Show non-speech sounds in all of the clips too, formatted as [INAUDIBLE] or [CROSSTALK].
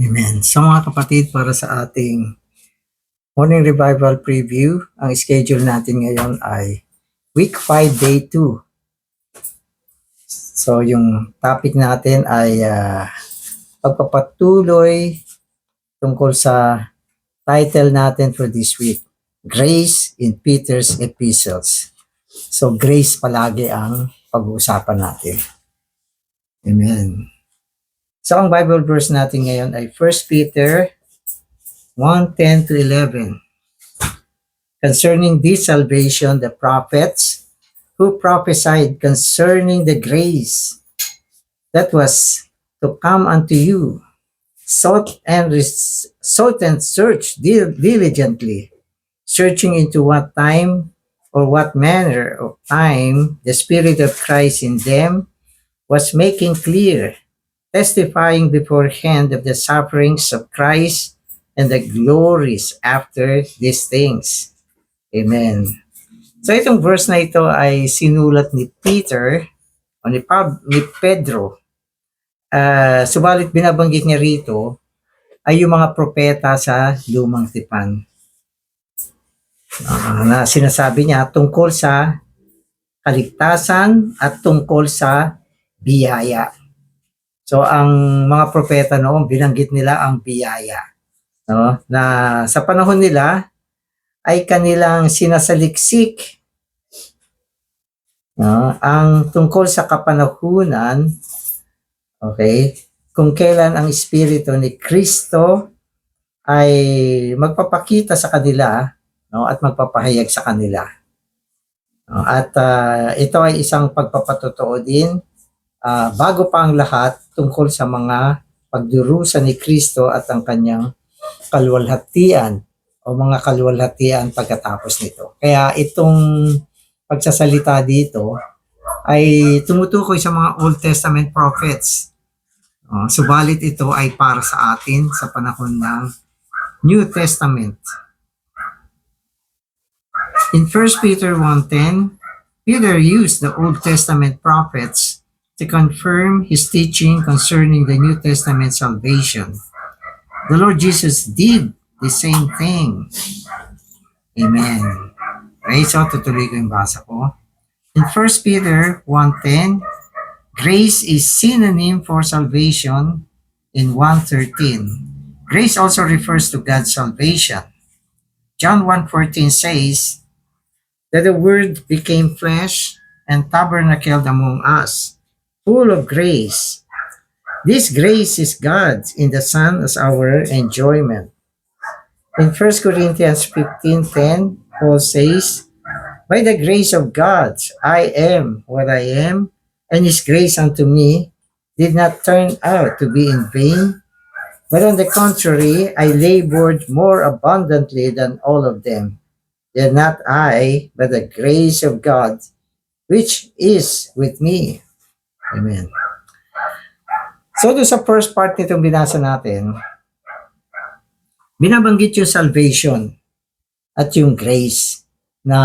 Amen. So mga kapatid, para sa ating morning revival preview, ang schedule natin ngayon ay week 5, day 2. So yung topic natin ay ah, pagpapatuloy tungkol sa title natin for this week, Grace in Peter's Epistles. So grace palagi ang pag-uusapan natin. Amen. So ang Bible verse natin ngayon ay 1 Peter 1:10 to 11. Concerning this salvation, the prophets who prophesied concerning the grace that was to come unto you sought and sought and searched dil- diligently, searching into what time or what manner of time the Spirit of Christ in them was making clear testifying beforehand of the sufferings of Christ and the glories after these things. Amen. So itong verse na ito ay sinulat ni Peter o ni, Pab, ni Pedro. Ah, subalit binabanggit niya rito ay yung mga propeta sa lumang tipan. Ah, na sinasabi niya tungkol sa kaligtasan at tungkol sa biyaya. So ang mga propeta noon binanggit nila ang biyaya. No? Na sa panahon nila ay kanilang sinasaliksik no? ang tungkol sa kapanahunan okay kung kailan ang espiritu ni Kristo ay magpapakita sa kanila no at magpapahayag sa kanila. No? At ah, ito ay isang pagpapatotoo din ah, bago pa ang lahat tungkol sa mga pagdurusa ni Kristo at ang kanyang kalwalhatian o mga kalwalhatian pagkatapos nito. Kaya itong pagsasalita dito ay tumutukoy sa mga Old Testament prophets. Uh, subalit ito ay para sa atin sa panahon ng New Testament. In 1 Peter 1.10, Peter used the Old Testament prophets to confirm his teaching concerning the New Testament salvation. The Lord Jesus did the same thing. Amen. Okay, so tutuloy ko yung basa ko. In 1 Peter 1.10, grace is synonym for salvation in 1.13. Grace also refers to God's salvation. John 1.14 says that the Word became flesh and tabernacled among us, full of grace. This grace is God's in the Son as our enjoyment. In 1 Corinthians 15.10, Paul says, By the grace of God, I am what I am, and His grace unto me did not turn out to be in vain, but on the contrary, I labored more abundantly than all of them. Yet not I, but the grace of God, which is with me. Amen. So, doon sa first part nitong binasa natin, binabanggit yung salvation at yung grace na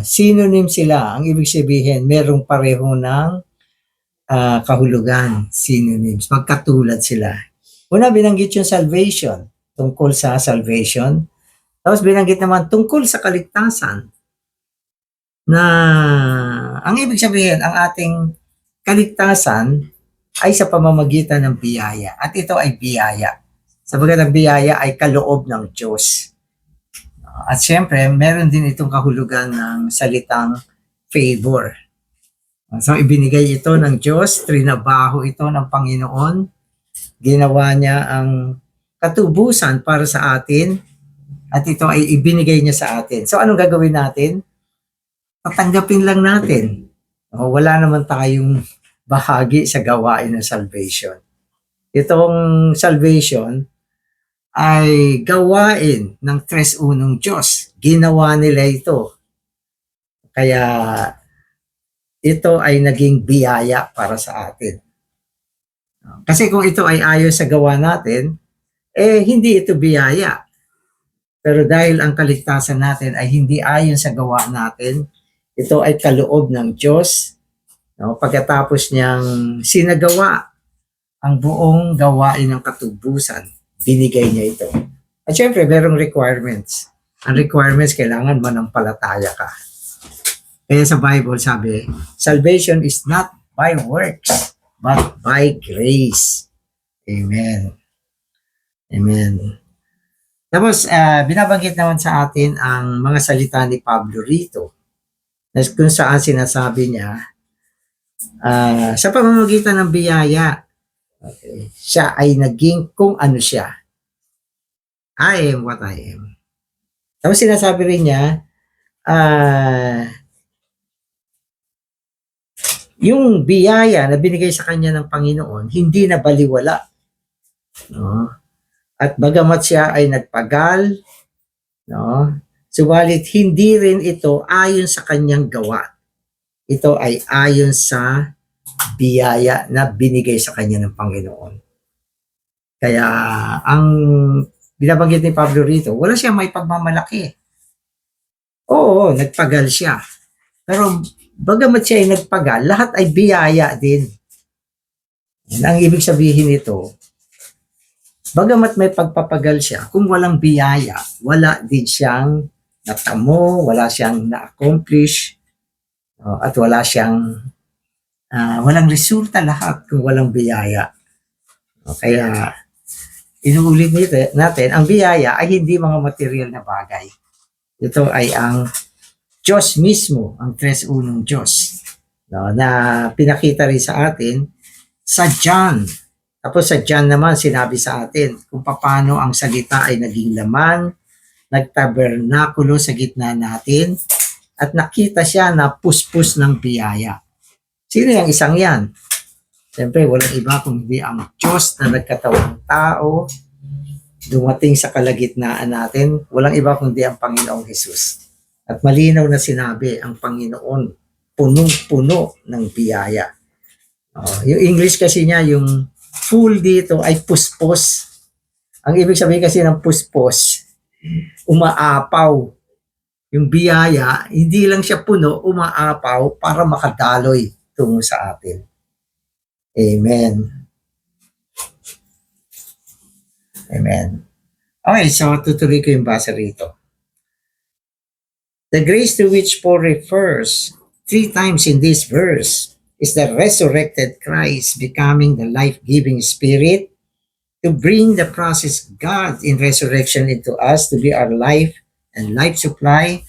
synonym sila. Ang ibig sabihin, merong pareho ng ah, kahulugan, synonyms. Magkatulad sila. Una, binanggit yung salvation, tungkol sa salvation. Tapos binanggit naman tungkol sa kaligtasan na ang ibig sabihin, ang ating kaligtasan ay sa pamamagitan ng biyaya. At ito ay biyaya. Sabagat ang biyaya ay kaloob ng Diyos. At siyempre, meron din itong kahulugan ng salitang favor. So, ibinigay ito ng Diyos, trinabaho ito ng Panginoon, ginawa niya ang katubusan para sa atin, at ito ay ibinigay niya sa atin. So, anong gagawin natin? Tatanggapin lang natin. O, wala naman tayong [LAUGHS] bahagi sa gawain ng salvation. Itong salvation ay gawain ng tres unong Diyos. Ginawa nila ito. Kaya ito ay naging biyaya para sa atin. Kasi kung ito ay ayon sa gawa natin, eh hindi ito biyaya. Pero dahil ang kaligtasan natin ay hindi ayon sa gawa natin, ito ay kaloob ng Diyos. No? Pagkatapos niyang sinagawa ang buong gawain ng katubusan, binigay niya ito. At syempre, merong requirements. Ang requirements, kailangan manampalataya ka. Kaya sa Bible sabi, salvation is not by works, but by grace. Amen. Amen. Tapos, ah, binabanggit naman sa atin ang mga salita ni Pablo rito. Kung saan sinasabi niya, ah, sa pamamagitan ng biyaya, okay, siya ay naging kung ano siya. I am what I am. Tapos sinasabi rin niya, ah, yung biyaya na binigay sa kanya ng Panginoon, hindi na baliwala. No? At bagamat siya ay nagpagal, no? Subalit hindi rin ito ayon sa kanyang gawa. Ito ay ayon sa biyaya na binigay sa kanya ng Panginoon. Kaya ang binabanggit ni Pablo rito, wala siya may pagmamalaki. Oo, nagpagal siya. Pero bagamat siya ay nagpagal, lahat ay biyaya din. Yan ang ibig sabihin nito, bagamat may pagpapagal siya, kung walang biyaya, wala din siyang natamo, wala siyang na-accomplish, no, at wala siyang, ah, walang resulta lahat kung walang biyaya. Kaya, inuulit nito, natin, ang biyaya ay hindi mga material na bagay. Ito ay ang Diyos mismo, ang tres unong Diyos, no, na pinakita rin sa atin sa John. Tapos sa John naman, sinabi sa atin kung paano ang salita ay naging laman, nagtabernakulo sa gitna natin, at nakita siya na puspos ng biyaya. Sino yung isang yan? Siyempre, walang iba kundi ang Diyos na nagkatawang tao, dumating sa kalagitnaan natin, walang iba kundi ang Panginoong Jesus. At malinaw na sinabi ang Panginoon, punong-puno ng biyaya. Oh, yung English kasi niya, yung full dito ay puspos. Ang ibig sabihin kasi ng puspos, umaapaw. Yung biyaya, hindi lang siya puno, umaapaw para makadaloy tungo sa atin. Amen. Amen. Okay, so tutuloy ko yung basa rito. The grace to which Paul refers three times in this verse is the resurrected Christ becoming the life-giving spirit to bring the process God in resurrection into us to be our life and life supply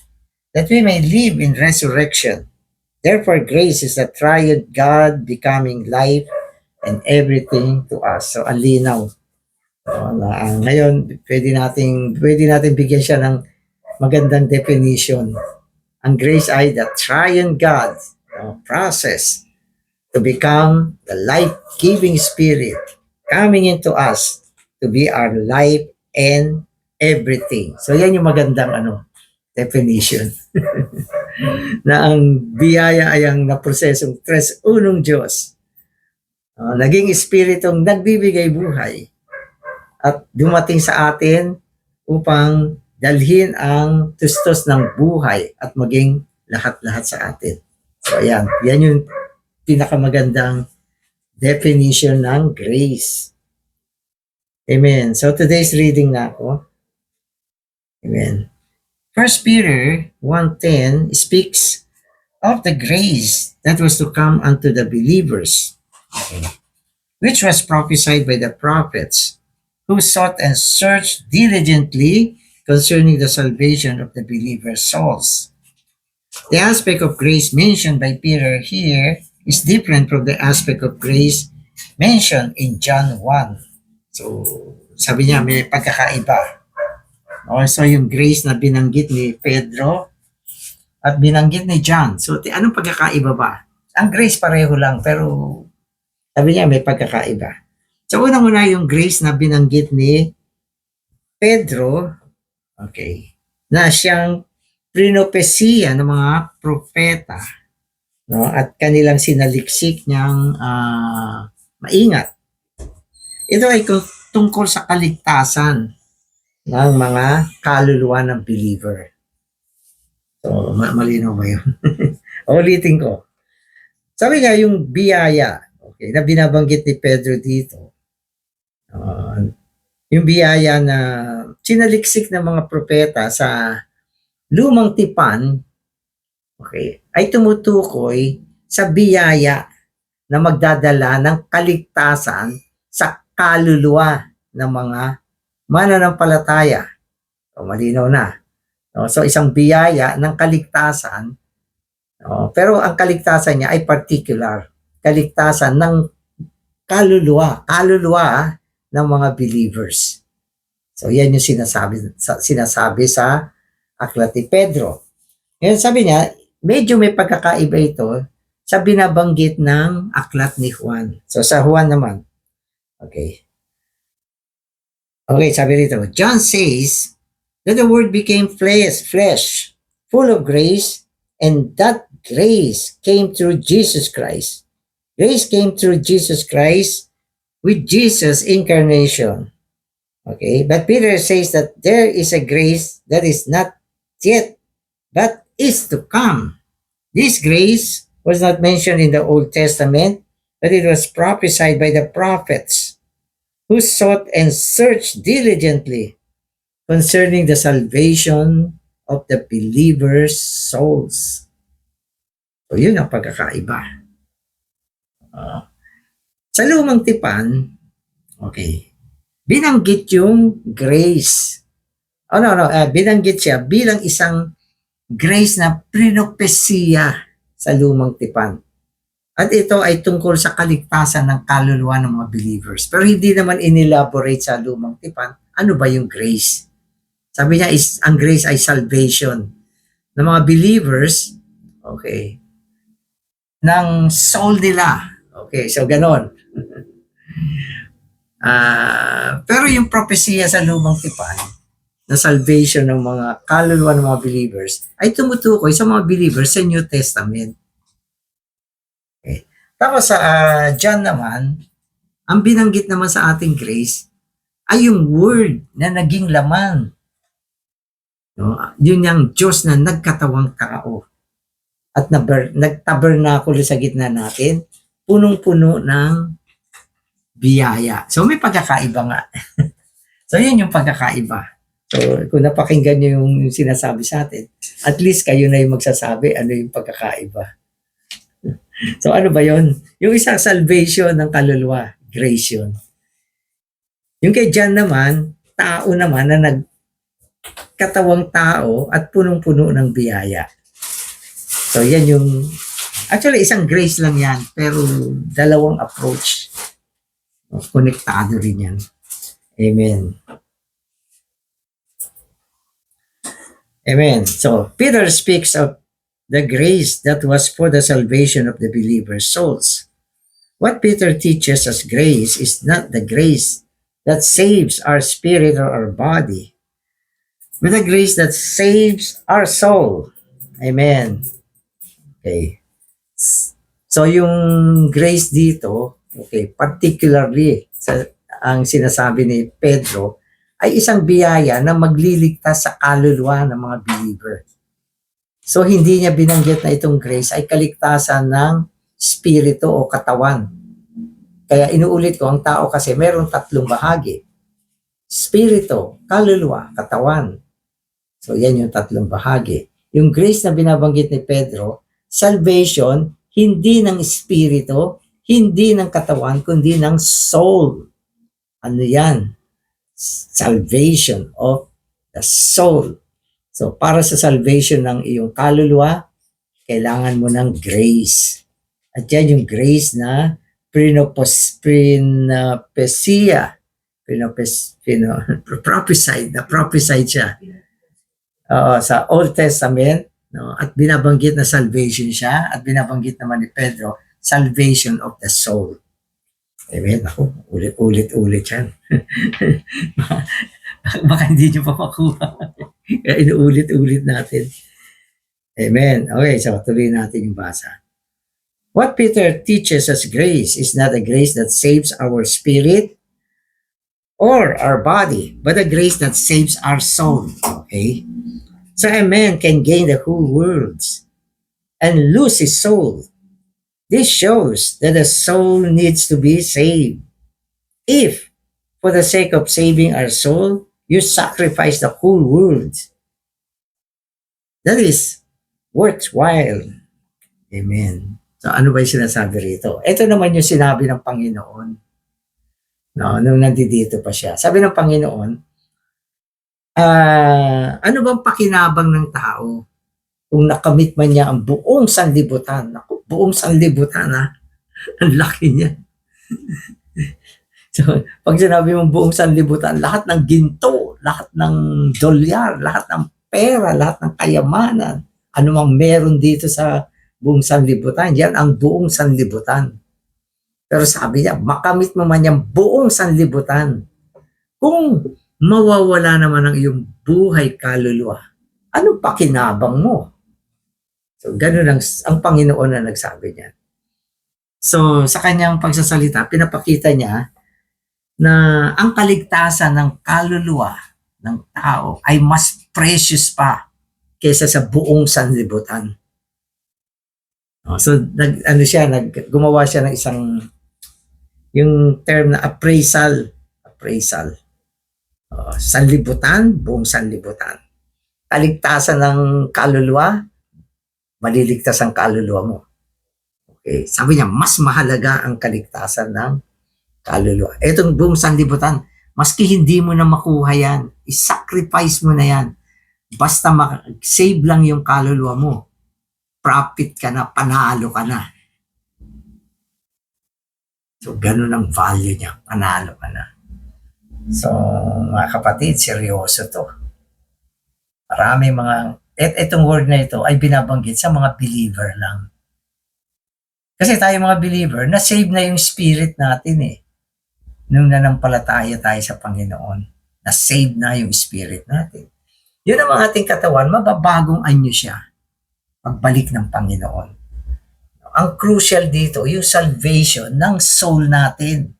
that we may live in resurrection. Therefore, grace is the triad God becoming life and everything to us. So, ang linaw. Ah, ngayon, pwede nating, pwede natin bigyan siya ng magandang definition. Ang grace ay the triune God no, process to become the life-giving spirit coming into us to be our life and everything. So yan yung magandang ano definition. [LAUGHS] na ang biyaya ay ang naprosesong tres unong Diyos. Uh, naging espiritong nagbibigay buhay at dumating sa atin upang dalhin ang tustos ng buhay at maging lahat-lahat sa atin. So ayan, yan yung pinakamagandang definition ng grace. Amen. So today's reading na ako. Amen. First Peter 1.10 speaks of the grace that was to come unto the believers, which was prophesied by the prophets, who sought and searched diligently concerning the salvation of the believer's souls. The aspect of grace mentioned by Peter here is different from the aspect of grace mentioned in John 1. So, sabi niya may pagkakaiba. Also, yung grace na binanggit ni Pedro at binanggit ni John. So, anong pagkakaiba ba? Ang grace pareho lang, pero sabi niya may pagkakaiba. So, unang-una yung grace na binanggit ni Pedro, okay, na siyang prinopesiya ng mga propeta no at kanilang sinaliksik niyang ah, maingat. Ito ay tungkol sa kaligtasan ng mga kaluluwa ng believer. So, ma- ba yun? [LAUGHS] Ulitin ko. Sabi nga yung biyaya, okay, na binabanggit ni Pedro dito. Ah, yung biyaya na sinaliksik ng mga propeta sa lumang tipan, okay, ay tumutukoy sa biyaya na magdadala ng kaligtasan sa kaluluwa ng mga mananampalataya. So, malinaw na. No? So, isang biyaya ng kaligtasan, no? pero ang kaligtasan niya ay particular. Kaligtasan ng kaluluwa, kaluluwa ah, ng mga believers. So, yan yung sinasabi, sa, sinasabi sa aklat ni Pedro. Ngayon sabi niya, medyo may pagkakaiba ito sa binabanggit ng aklat ni Juan. So, sa Juan naman. Okay. Okay, sabi rito, John says that the word became flesh, flesh, full of grace, and that grace came through Jesus Christ. Grace came through Jesus Christ with Jesus' incarnation. Okay, but Peter says that there is a grace that is not yet, but is to come. This grace was not mentioned in the Old Testament, but it was prophesied by the prophets who sought and searched diligently concerning the salvation of the believers' souls. So yun ang pagkakaiba. Ah. sa lumang tipan, okay, binanggit yung grace. Oh, no, no, ah, binanggit siya bilang isang grace na prinopesiya sa lumang tipan. At ito ay tungkol sa kaligtasan ng kaluluwa ng mga believers. Pero hindi naman inelaborate sa lumang tipan, ano ba yung grace? Sabi niya, is, ang grace ay salvation ng mga believers, okay, ng soul nila. Okay, so ganon. [LAUGHS] Ah, pero yung propesya sa lumang tipan, na salvation ng mga kaluluwa ng mga believers, ay tumutukoy sa mga believers sa New Testament. Okay. Tapos sa ah, John naman, ang binanggit naman sa ating grace ay yung word na naging laman. No? Yun yung Diyos na nagkatawang tao at naber, nagtabernakulo sa gitna natin, punong-puno ng biyaya. So may pagkakaiba nga. [LAUGHS] so yun yung pagkakaiba. So kung napakinggan nyo yung sinasabi sa atin, at least kayo na yung magsasabi ano yung pagkakaiba. [LAUGHS] so ano ba yon? Yung isang salvation ng kaluluwa, grace yun. Yung kay John naman, tao naman na nagkatawang tao at punong-puno ng biyaya. So yan yung, actually isang grace lang yan, pero dalawang approach. Konektado rin yan. Amen. Amen. So Peter speaks of the grace that was for the salvation of the believer's souls. What Peter teaches as grace is not the grace that saves our spirit or our body, but the grace that saves our soul. Amen. Okay. So yung grace dito, okay, particularly sa ang sinasabi ni Pedro ay isang biyaya na magliligtas sa kaluluwa ng mga believer. So hindi niya binanggit na itong grace ay kaligtasan ng spirito o katawan. Kaya inuulit ko, ang tao kasi meron tatlong bahagi. Spirito, kaluluwa, katawan. So yan yung tatlong bahagi. Yung grace na binabanggit ni Pedro, salvation, hindi ng spirito, hindi ng katawan, kundi ng soul. Ano yan? Salvation of the soul. So, para sa salvation ng iyong kaluluwa, kailangan mo ng grace. At yan yung grace na prinopos, prinopesía, prinopes, pino, [LAUGHS] prophesied, na prophesied siya. Oo, sa Old Testament, no, at binabanggit na salvation siya, at binabanggit naman ni Pedro, salvation of the soul. Amen. Ako, ulit-ulit-ulit yan. [LAUGHS] Baka hindi nyo pa makuha. Kaya inuulit-ulit natin. Amen. Okay, so tuloy natin yung basa. What Peter teaches us grace is not a grace that saves our spirit or our body, but a grace that saves our soul. Okay? So a man can gain the whole world and lose his soul. This shows that the soul needs to be saved. If, for the sake of saving our soul, you sacrifice the whole world, that is worthwhile. Amen. So ano ba yung sinasabi rito? Ito naman yung sinabi ng Panginoon. No, nung nandito pa siya. Sabi ng Panginoon, ah, ano bang pakinabang ng tao kung nakamit man niya ang buong sanlibutan? Naku, buong sanlibutan ha. [LAUGHS] Ang laki niya. so, pag sinabi mong buong sanlibutan, lahat ng ginto, lahat ng dolyar, lahat ng pera, lahat ng kayamanan, ano mang meron dito sa buong sanlibutan, yan ang buong sanlibutan. Pero sabi niya, makamit mo man yung buong sanlibutan. Kung mawawala naman ang iyong buhay kaluluwa, ano pakinabang mo? So, ganun ang, ang Panginoon na nagsabi niya. So, sa kanyang pagsasalita, pinapakita niya na ang kaligtasan ng kaluluwa ng tao ay mas precious pa kaysa sa buong sanlibutan. So nag ano siya nag gumawa siya ng isang yung term na appraisal, appraisal. Oh, sanlibutan, buong sanlibutan. Kaligtasan ng kaluluwa, maliligtas ang kaluluwa mo. Okay, sabi niya mas mahalaga ang kaligtasan ng kaluluwa. Etong buong sanlibutan, maski hindi mo na makuha yan, isacrifice mo na yan. Basta save lang yung kaluluwa mo. Profit ka na, panalo ka na. So, ganun ang value niya. Panalo ka na. So, mga kapatid, seryoso to. Marami mga, et etong word na ito ay binabanggit sa mga believer lang. Kasi tayo mga believer, na-save na yung spirit natin eh. Nung nanampalataya tayo sa Panginoon, na-save na yung spirit natin. Yun ang ating katawan, mababagong anyo siya pagbalik ng Panginoon. Ang crucial dito, yung salvation ng soul natin.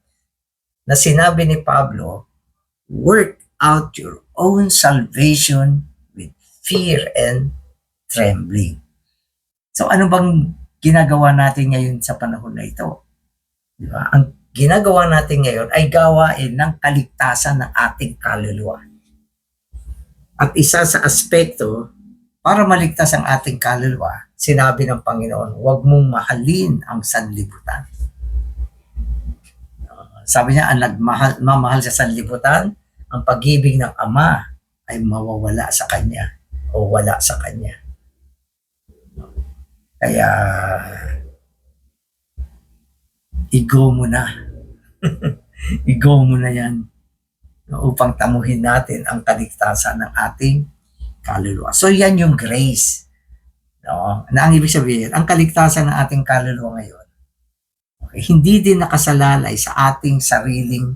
Na sinabi ni Pablo, work out your own salvation fear and trembling. So ano bang ginagawa natin ngayon sa panahon na ito? Di ba? Ang ginagawa natin ngayon ay gawain ng kaligtasan ng ating kaluluwa. At isa sa aspekto para maligtas ang ating kaluluwa, sinabi ng Panginoon, huwag mong mahalin ang sanlibutan. Sabi niya, ang nagmahal, mamahal sa sanlibutan, ang pag-ibig ng Ama ay mawawala sa Kanya o wala sa Kanya. Kaya, igo mo na. [LAUGHS] igo mo na yan upang tamuhin natin ang kaligtasan ng ating kaluluwa. So yan yung grace. No? Na ang ibig sabihin, ang kaligtasan ng ating kaluluwa ngayon, okay, hindi din nakasalalay sa ating sariling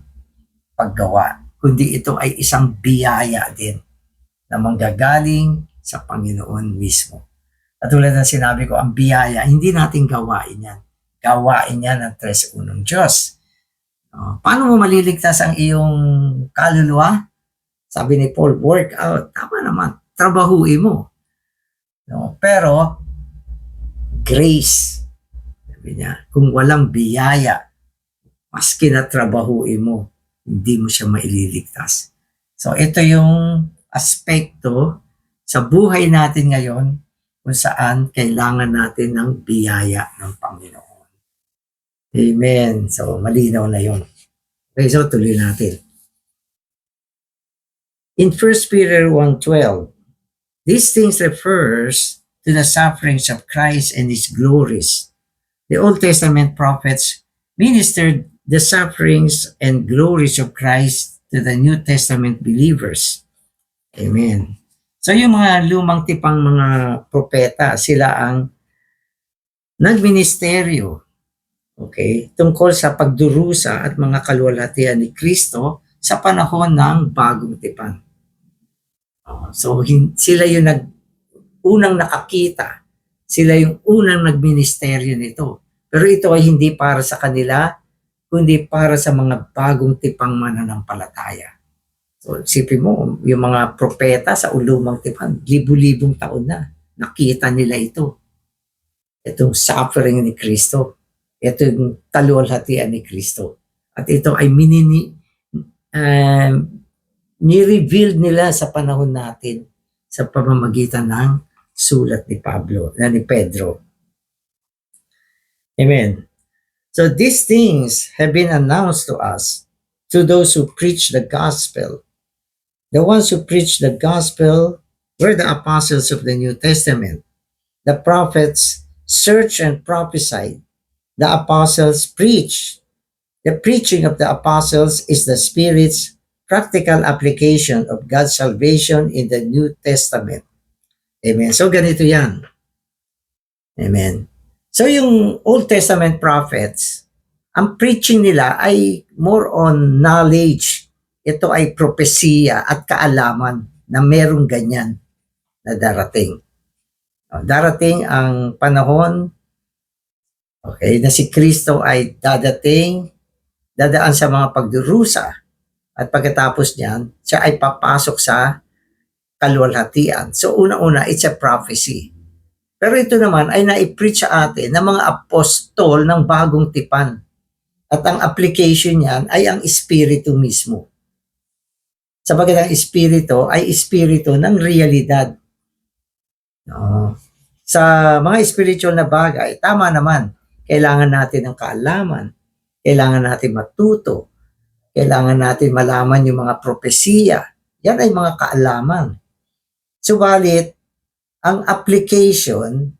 paggawa, kundi ito ay isang biyaya din na manggagaling sa Panginoon mismo. At tulad ng sinabi ko, ang biyaya, hindi natin gawain yan. Gawain yan ng tres unong Diyos. No? Paano mo maliligtas ang iyong kaluluwa? Sabi ni Paul, work out. Tama naman trabahuin mo. No? Pero, grace, sabi niya, kung walang biyaya, maski na trabahuin mo, hindi mo siya maililigtas. So, ito yung aspekto sa buhay natin ngayon kung saan kailangan natin ng biyaya ng Panginoon. Amen. So, malinaw na yun. Okay, so tuloy natin. In 1 Peter 1.12, These things refers to the sufferings of Christ and his glories. The Old Testament prophets ministered the sufferings and glories of Christ to the New Testament believers. Amen. So yung mga lumang tipang mga propeta, sila ang nagministeryo okay, tungkol sa pagdurusa at mga kaluwalhatian ni Kristo sa panahon ng bagong tipan. So sila yung nag unang nakakita, sila yung unang nagministeryo nito. Pero ito ay hindi para sa kanila, kundi para sa mga bagong tipang mananampalataya. So isipin mo, yung mga propeta sa ulumang tipan, libu-libong taon na, nakita nila ito. Itong suffering ni Kristo. Ito yung kaluwalhatian ni Kristo. At ito ay minini, um, ni-reveal nila sa panahon natin sa pamamagitan ng sulat ni Pablo, na ni Pedro. Amen. So these things have been announced to us to those who preach the gospel. The ones who preach the gospel were the apostles of the New Testament. The prophets searched and prophesied. The apostles preached. The preaching of the apostles is the Spirit's practical application of God's salvation in the New Testament. Amen. So ganito yan. Amen. So yung Old Testament prophets, ang preaching nila ay more on knowledge. Ito ay propesya at kaalaman na merong ganyan na darating. O, Darating ang panahon okay, na si Kristo ay dadating, dadaan sa mga pagdurusa at pagkatapos niyan, siya ay papasok sa kaluwalhatian. So una-una, it's a prophecy. Pero ito naman ay na-preach sa atin ng mga apostol ng bagong tipan. At ang application niyan ay ang espiritu mismo. Sabagat ang espiritu ay espiritu ng realidad. No. Sa mga spiritual na bagay, tama naman, kailangan natin ng kaalaman, kailangan natin matuto, kailangan natin malaman yung mga propesiya. Yan ay mga kaalaman. Subalit, ang application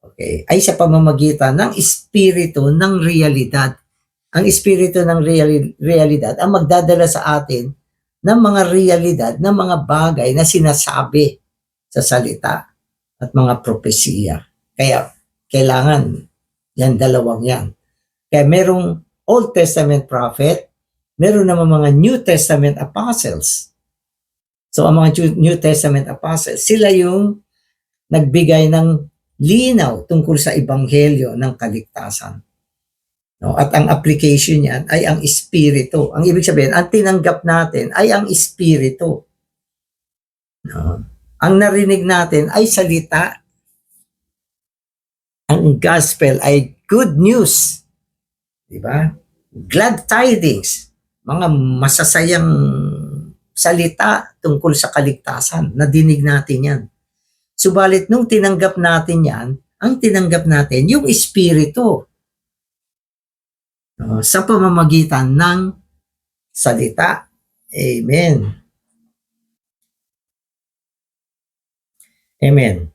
okay, ay sa pamamagitan ng espiritu ng realidad. Ang espiritu ng reali- realidad ang magdadala sa atin ng mga realidad, ng mga bagay na sinasabi sa salita at mga propesiya. Kaya kailangan yan dalawang yan. Kaya merong Old Testament prophet, meron naman mga New Testament apostles. So ang mga New Testament apostles, sila yung nagbigay ng linaw tungkol sa ebanghelyo ng kaligtasan. No, at ang application niyan ay ang espiritu. Ang ibig sabihin, ang tinanggap natin ay ang espiritu. No. Ang narinig natin ay salita. Ang gospel ay good news. Di ba? Glad tidings. Mga masasayang salita tungkol sa kaligtasan. Nadinig natin yan. Subalit nung tinanggap natin yan, ang tinanggap natin yung espiritu no, sa pamamagitan ng salita. Amen. Amen.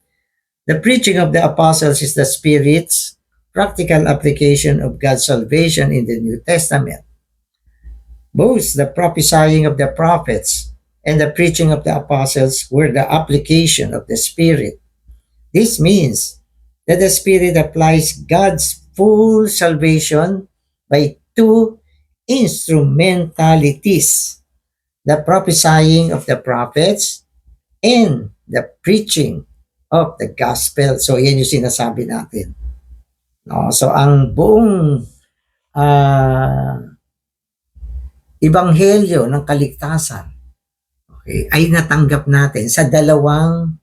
The preaching of the apostles is the Spirit's practical application of God's salvation in the New Testament. Both the prophesying of the prophets and the preaching of the apostles were the application of the Spirit. This means that the Spirit applies God's full salvation by two instrumentalities the prophesying of the prophets and the preaching of the gospel. So, yan yung sinasabi natin. No? So, ang buong ah ibanghelyo ng kaligtasan okay, ay natanggap natin sa dalawang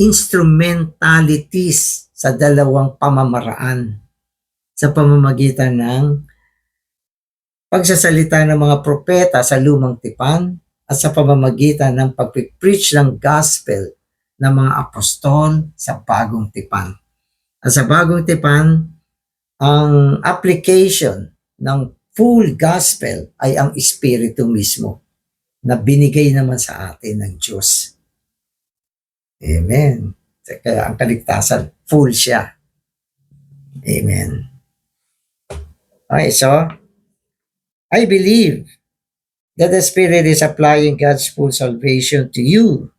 instrumentalities, sa dalawang pamamaraan sa pamamagitan ng pagsasalita ng mga propeta sa lumang tipan at sa pamamagitan ng pagpipreach ng gospel ng mga apostol sa bagong tipan. At sa bagong tipan, ang application ng full gospel ay ang espiritu mismo na binigay naman sa atin ng Diyos. Amen. Kaya ang kaligtasan, full siya. Amen. Okay, so, I believe that the Spirit is applying God's full salvation to you.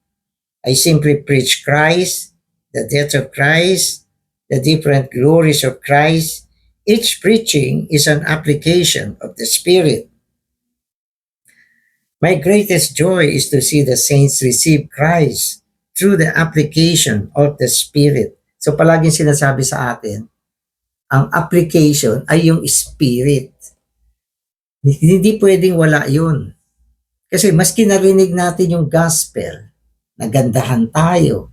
I simply preach Christ, the death of Christ, the different glories of Christ. Each preaching is an application of the Spirit. My greatest joy is to see the saints receive Christ through the application of the Spirit. So palaging sinasabi sa atin, ang application ay yung Spirit. Hindi pwedeng wala yun. Kasi maski narinig natin yung gospel, nagandahan tayo,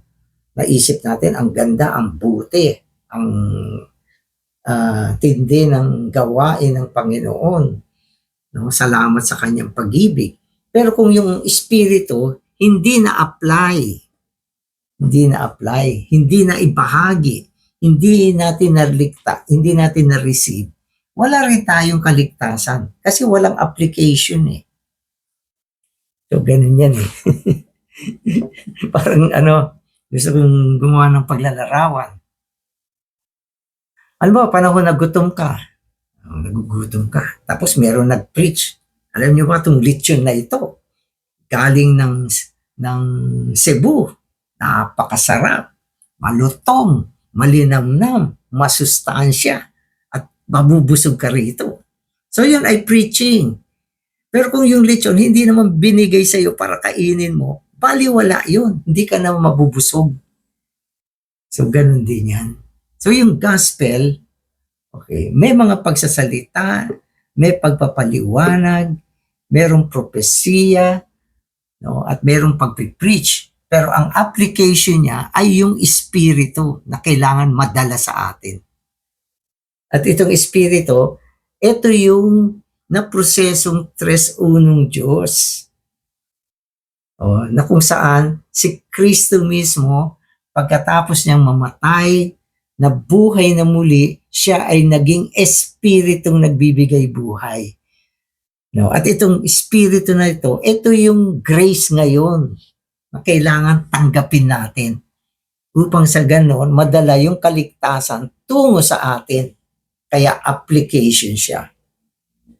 naisip natin ang ganda, ang buti, ang ah, tindi ng gawain ng Panginoon. No? Salamat sa kanyang pag-ibig. Pero kung yung espiritu hindi na-apply, hindi na-apply, hindi na ibahagi, hindi natin nalikta, hindi natin na-receive, wala rin tayong kaligtasan kasi walang application eh. So, ganun yan eh. [LAUGHS] Parang ano, gusto kong gumawa ng paglalarawan. Alam mo, panahon na gutom ka, oh, nagugutom ka, tapos meron nag-preach. Alam niyo ba itong lechon na ito? Galing ng, ng Cebu. Napakasarap, malutong, malinamnam, masustansya, at mabubusog ka rito. So yun ay preaching. Pero kung yung lechon hindi naman binigay sa iyo para kainin mo, baliwala yun. Hindi ka naman mabubusog. So ganun din yan. So yung gospel, okay, may mga pagsasalita, may pagpapaliwanag, merong propesiya, no, at merong pagpipreach. Pero ang application niya ay yung espiritu na kailangan madala sa atin. At itong espiritu, ito yung na prosesong tres unong Diyos. O, na kung saan si Kristo mismo, pagkatapos niyang mamatay, na buhay na muli, siya ay naging espiritong nagbibigay buhay. No, at itong espiritu na ito, ito yung grace ngayon na kailangan tanggapin natin upang sa ganon madala yung kaligtasan tungo sa atin. Kaya application siya.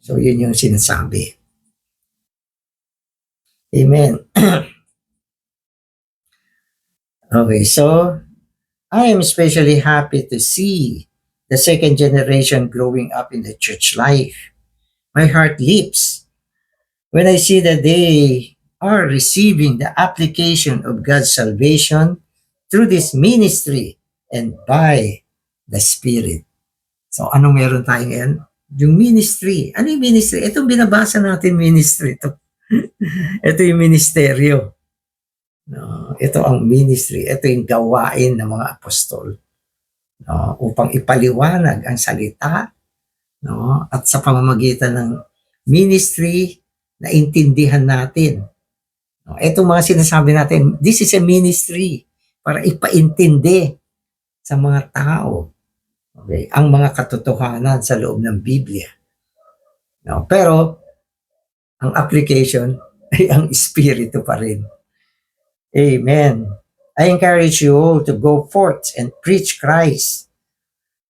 So yun yung sinasabi. Amen. [CLEARS THROAT] okay, so I am especially happy to see the second generation growing up in the church life. My heart leaps when I see that they are receiving the application of God's salvation through this ministry and by the Spirit. So, anong meron tayo ngayon? Yung ministry. Ano yung ministry? Itong binabasa natin ministry. Ito, [LAUGHS] ito yung ministeryo. No, ito ang ministry. Ito yung gawain ng mga apostol. No, upang ipaliwanag ang salita no, at sa pamamagitan ng ministry na intindihan natin. Itong mga sinasabi natin, this is a ministry para ipaintindi sa mga tao okay, ang mga katotohanan sa loob ng Biblia. No, pero ang application [LAUGHS] ay ang espiritu pa rin. Amen. I encourage you all to go forth and preach Christ.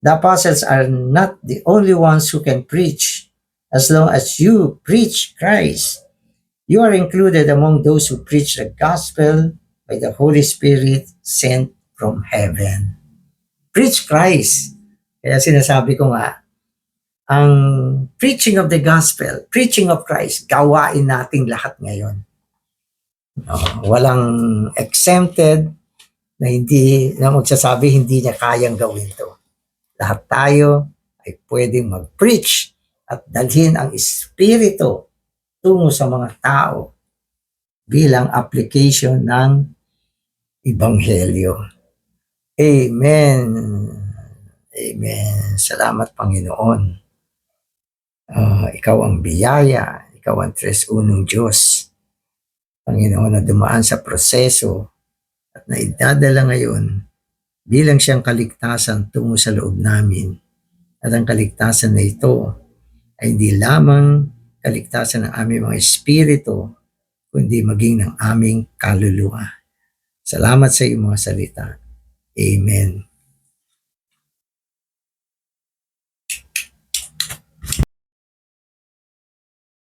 The apostles are not the only ones who can preach. As long as you preach Christ, you are included among those who preach the gospel by the Holy Spirit sent from heaven. Preach Christ. Kaya sinasabi ko nga, ang preaching of the gospel, preaching of Christ, gawain nating lahat ngayon. No, walang exempted na hindi na magsasabi hindi niya kayang gawin to. Lahat tayo ay pwedeng mag-preach at dalhin ang espiritu tungo sa mga tao bilang application ng ebanghelyo. Amen. Amen. Salamat Panginoon. Ah, ikaw ang biyaya, ikaw ang tres unong Diyos. Panginoon na dumaan sa proseso at naidadala ngayon bilang siyang kaligtasan tungo sa loob namin. At ang kaligtasan na ito ay hindi lamang kaligtasan ng aming mga espiritu, kundi maging ng aming kaluluwa. Salamat sa iyong mga salita. Amen.